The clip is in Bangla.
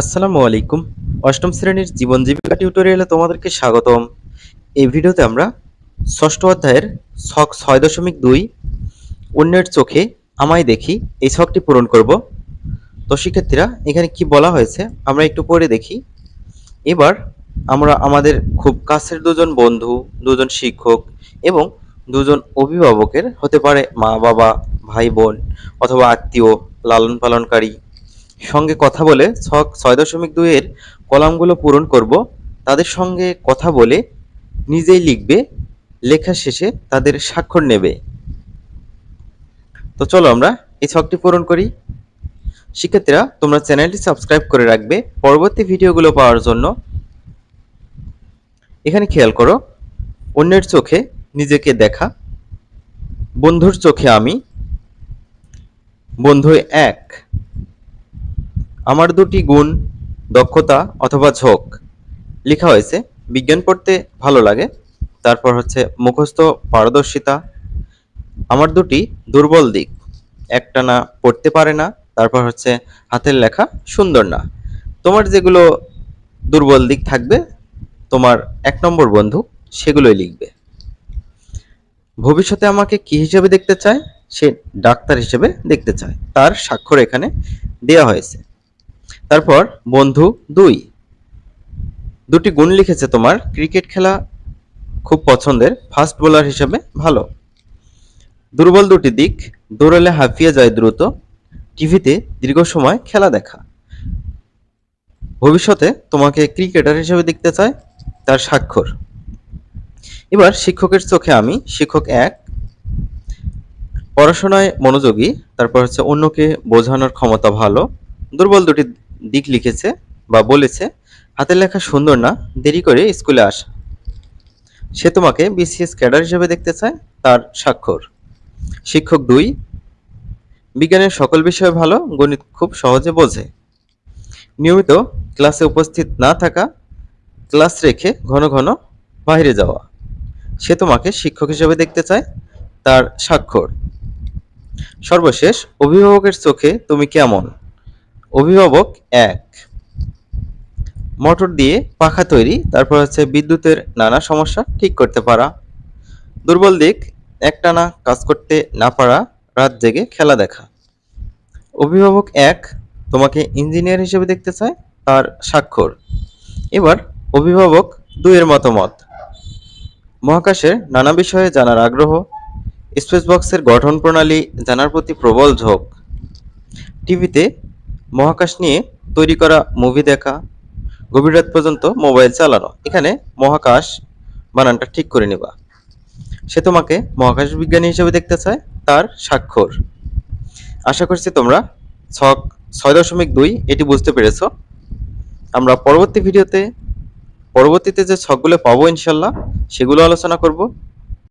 আসসালামু আলাইকুম। অষ্টম শ্রেণির জীবন জীবিকা টিউটোরিয়ালে তোমাদেরকে স্বাগতম। এই ভিডিওতে আমরা ষষ্ঠ অধ্যায়ের ছক ছয় দশমিক দুই, অন্যের চোখে আমায় দেখি, এই ছকটি পূরণ করব। তো শিক্ষার্থীরা, এখানে কি বলা হয়েছে, আমরা একটু পরে দেখি। এবার আমরা আমাদের খুব কাছের দুজন বন্ধু, দুজন শিক্ষক এবং দুজন অভিভাবকের হতে পারে মা বাবা ভাই বোন অথবা আত্মীয় লালন পালনকারী সঙ্গে কথা বলে ছক ছয় দশমিক দুইয়ের কলামগুলো পূরণ করব। তাদের সঙ্গে কথা বলে নিজেই লিখবে, লেখা শেষে তাদের স্বাক্ষর নেবে। তো চলো আমরা এই ছকটি পূরণ করি। শিক্ষার্থীরা, তোমরা চ্যানেলটি সাবস্ক্রাইব করে রাখবে পরবর্তী ভিডিওগুলো পাওয়ার জন্য। এখানে খেয়াল করো, অন্যের চোখে নিজেকে দেখা, বন্ধুর চোখে আমি, বন্ধু এক। আমার দুটি গুণ, দক্ষতা অথবা ঝোঁক। লেখা হয়েছে, বিজ্ঞান পড়তে ভালো লাগে। তারপর হচ্ছে, মুখস্থ, পারদর্শিতা। আমার দুটি দুর্বল দিক। একটা না পড়তে পারে না, তারপর হচ্ছে, হাতের লেখা সুন্দর না। তোমার যেগুলো দুর্বল দিক থাকবে, তোমার এক নম্বর বন্ধু সেগুলোই লিখবে। ভবিষ্যতে আমাকে কি হিসেবে দেখতে চায়? সে ডাক্তার হিসেবে দেখতে চায়। তার স্বাক্ষর এখানে দেওয়া হয়েছে। তারপর বন্ধু দুই। দুটি গুণ লিখেছে তোমার। ক্রিকেট খেলা খুব পছন্দের, ফাস্ট বোলার হিসেবে ভালো। দুর্বল দুটি দিক, দৌড়ালে হাঁপিয়ে যায় দ্রুত, টিভিতে দীর্ঘ সময় খেলা দেখা। ভবিষ্যতে তোমাকে ক্রিকেটার হিসেবে দেখতে চায় তার স্বাক্ষর। এবার শিক্ষকের চোখে আমি, শিক্ষক এক, পড়াশোনায় মনোযোগী, তারপর হচ্ছে অন্যকে বোঝানোর ক্ষমতা ভালো, দুর্বল দুটি দিক লিখেছে বা বলেছে, হাতের লেখা সুন্দর না, দেরি করে স্কুলে আসা। সে তোমাকে বিসিএস ক্যাডার হিসেবে দেখতে চায়, তার স্বাক্ষর। শিক্ষক দুই, বিজ্ঞানের সকল বিষয়ে ভালো, গণিত খুব সহজে বোঝে। নিয়মিত ক্লাসে উপস্থিত না থাকা, ক্লাস রেখে ঘন ঘন বাইরে যাওয়া। সে তোমাকে শিক্ষক হিসেবে দেখতে চায়, তার স্বাক্ষর। সর্বশেষ, অভিভাবকের চোখে তুমি কেমন? অভিভাবক এক। মোটর দিয়ে পাখা তৈরি, তারপর হচ্ছে বিদ্যুতের নানা সমস্যা ঠিক করতে পারা। দুর্বল দিক, একটানা কাজ করতে না পারা, রাত জেগে খেলা দেখা। অভিভাবক এক, তোমাকে ইঞ্জিনিয়ার হিসেবে দেখতে চায়, তার স্বাক্ষর। এবার অভিভাবক দুইয়ের মতামত। মহাকাশের নানা বিষয়ে জানার আগ্রহ স্পেস বক্সের গঠন প্রণালী জানার প্রতি প্রবল ঝোঁক। টিভিতে মহাকাশ নিয়ে তৈরি করা মুভি দেখা, গভীর রাত পর্যন্ত মোবাইল চালানো। এখানে মহাকাশ বানানটা ঠিক করে নেবা। সে তোমাকে মহাকাশ বিজ্ঞানী হিসেবে দেখতে চায়, তার স্বাক্ষর। আশা করছি তোমরা ছক ছয় দশমিক দুই, এটি বুঝতে পেরেছ। আমরা পরবর্তী ভিডিওতে পরবর্তীতে যে ছকগুলো পাবো ইনশাল্লাহ, সেগুলো আলোচনা করব।